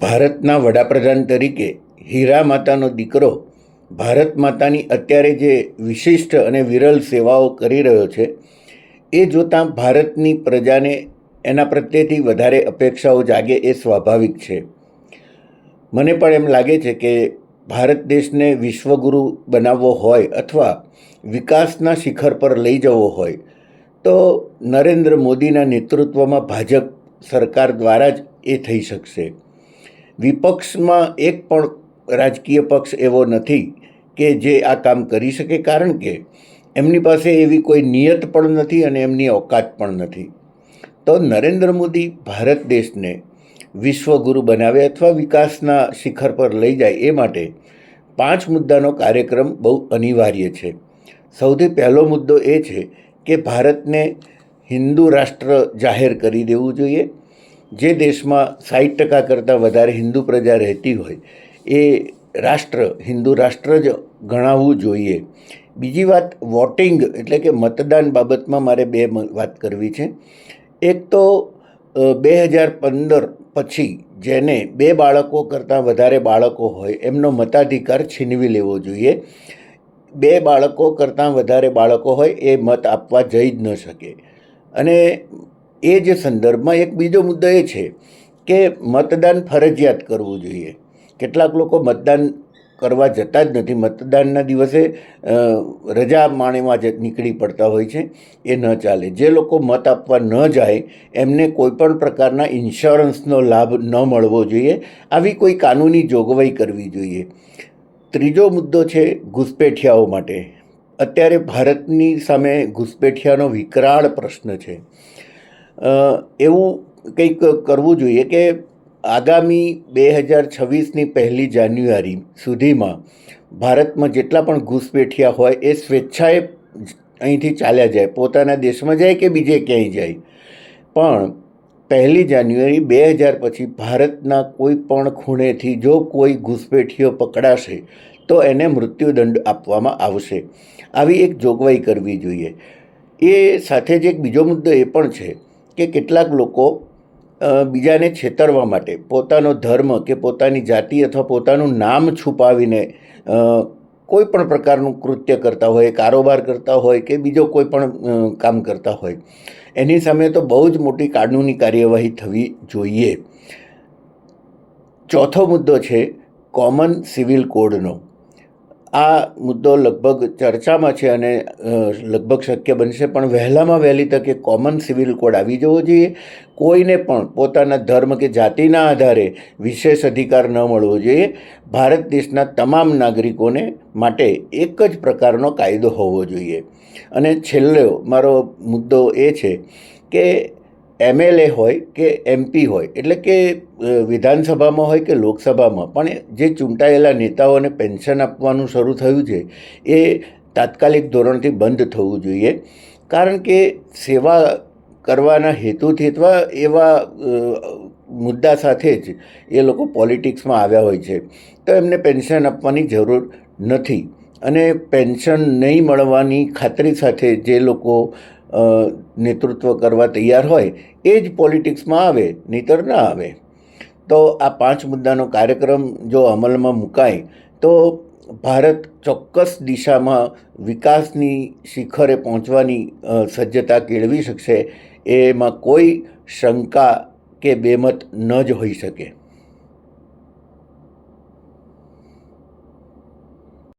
ભારતના વડાપ્રધાન તરીકે હીરા માતાનો દીકરો ભારત માતાની અત્યારે જે વિશિષ્ટ અને વિરલ સેવાઓ કરી રહ્યો છે, એ જોતાં ભારતની પ્રજાને એના પ્રત્યેથી વધારે અપેક્ષાઓ જાગે એ સ્વાભાવિક છે. મને પણ એમ લાગે છે કે ભારત દેશને વિશ્વગુરુ બનાવવો હોય અથવા વિકાસના શિખર પર લઈ જવો હોય, તો નરેન્દ્ર મોદીના નેતૃત્વમાં ભાજપ સરકાર દ્વારા જ એ થઈ શકશે. વિપક્ષમાં એક પણ રાજકીય પક્ષ એવો નથી કે જે આ કામ કરી શકે, કારણ કે એમની પાસે એવી કોઈ નિયત પણ નથી અને એમની ઓકાત પણ નથી. તો નરેન્દ્ર મોદી ભારત દેશને વિશ્વગુરુ બનાવે અથવા વિકાસના શિખર પર લઈ જાય એ માટે પાંચ મુદ્દાનો કાર્યક્રમ બહુ અનિવાર્ય છે. સૌથી પહેલો મુદ્દો એ છે કે ભારતને હિન્દુ રાષ્ટ્ર જાહેર કરી દેવું જોઈએ. જે દેશમાં સાઠ ટકા કરતાં વધારે હિન્દુ પ્રજા રહેતી હોય, એ રાષ્ટ્ર, હિન્દુ રાષ્ટ્ર જ ગણાવવું જોઈએ. બીજી વાત, વોટિંગ એટલે કે મતદાન બાબતમાં મારે બે વાત કરવી છે. એક તો બે હજાર પંદર પછી જેને બે બાળકો કરતાં વધારે બાળકો હોય, એમનો મતાધિકાર છીનવી લેવો જોઈએ. બે બાળકો કરતાં વધારે બાળકો હોય, એ મત આપવા જઈ જ ન શકે. અને એ જ સંદર્ભમાં એક બીજો મુદ્દો એ છે કે મતદાન ફરજિયાત કરવું જોઈએ. કેટલાક લોકો મતદાન કરવા જતા જ નથી. મતદાનના દિવસે રજા માણવા જ નીકળી પડતા હોય છે. એ ન ચાલે. જે લોકો મત આપવા ન જાય, એમને કોઈપણ પ્રકારના ઇન્સ્યોરન્સનો લાભ ન મળવો જોઈએ. આવી કોઈ કાનૂની જોગવાઈ કરવી જોઈએ. ત્રીજો મુદ્દો છે ઘૂસપેઠિયાઓ માટે. અત્યારે ભારતની સામે ઘૂસપેઠિયાનો વિકરાળ પ્રશ્ન છે. એવું કંઈક કરવું જોઈએ કે આગામી બે હજાર છવ્વીસની પહેલી જાન્યુઆરી સુધીમાં ભારતમાં જેટલા પણ ઘૂસપેઠિયા હોય એ સ્વેચ્છાએ અહીંથી ચાલ્યા જાય. પોતાના દેશમાં જાય કે બીજે ક્યાંય જાય. પણ પહેલી જાન્યુઆરી બે હજાર પછી ભારતના કોઈ પણ ખૂણેથી જો કોઈ ઘૂસપેઠીઓ પકડાશે તો એને મૃત્યુદંડ આપવામાં આવશે. આવી એક જોગવાઈ કરવી જોઈએ. એ સાથે જ એક બીજો મુદ્દો એ પણ છે કે કેટલાક લોકો બીજાને છેતરવા માટે પોતાનો ધર્મ કે પોતાની જાતિ અથવા પોતાનું નામ છુપાવીને કોઈ પણ પ્રકારનું કૃત્ય કરતા હોય, કારોબાર કરતા હોય કે બીજો કોઈ પણ કામ કરતા હોય, એની સામે તો બહુ જ મોટી કાનૂની કાર્યવાહી થવી જોઈએ. ચોથો મુદ્દો છે કોમન સિવિલ કોડનો. આ મુદ્દો લગભગ ચર્ચામાં છે અને લગભગ શક્ય બનશે, પણ વહેલામાં વહેલી તકે કોમન સિવિલ કોડ આવી જવો જોઈએ. કોઈને પણ પોતાના ધર્મ કે જાતિના આધારે વિશેષ અધિકાર ન મળવો જોઈએ. ભારત દેશના તમામ નાગરિકોને માટે એક જ પ્રકારનો કાયદો હોવો જોઈએ. અને છેલ્લો મારો મુદ્દો એ છે કે એમએલએ હોય કે એમપી હોય, એટલે કે વિધાનસભામાં હોય કે લોકસભામાં, પણ જે ચૂંટાયેલા નેતાઓને પેન્શન આપવાનું શરૂ થયું છે, એ તાત્કાલિક ધોરણથી બંધ થવું જોઈએ. કારણ કે સેવા કરવાના હેતુથી અથવા એવા મુદ્દા સાથે જ એ લોકો પોલિટિક્સમાં આવ્યા હોય છે, તો એમને પેન્શન આપવાની જરૂર નથી. અને પેન્શન નહીં મળવાની ખાતરી સાથે જે લોકો નેતૃત્વ કરવા તૈયાર હોય, એ જ પોલિટિક્સમાં આવે, નહીતર ના આવે. તો આ પાંચ મુદ્દાનો કાર્યક્રમ જો અમલમાં મુકાય, તો ભારત ચોક્કસ દિશામાં વિકાસની શિખરે પહોંચવાની સજ્જતા કેળવી શકશે, એમાં કોઈ શંકા કે બેમત ન જ હોઈ શકે.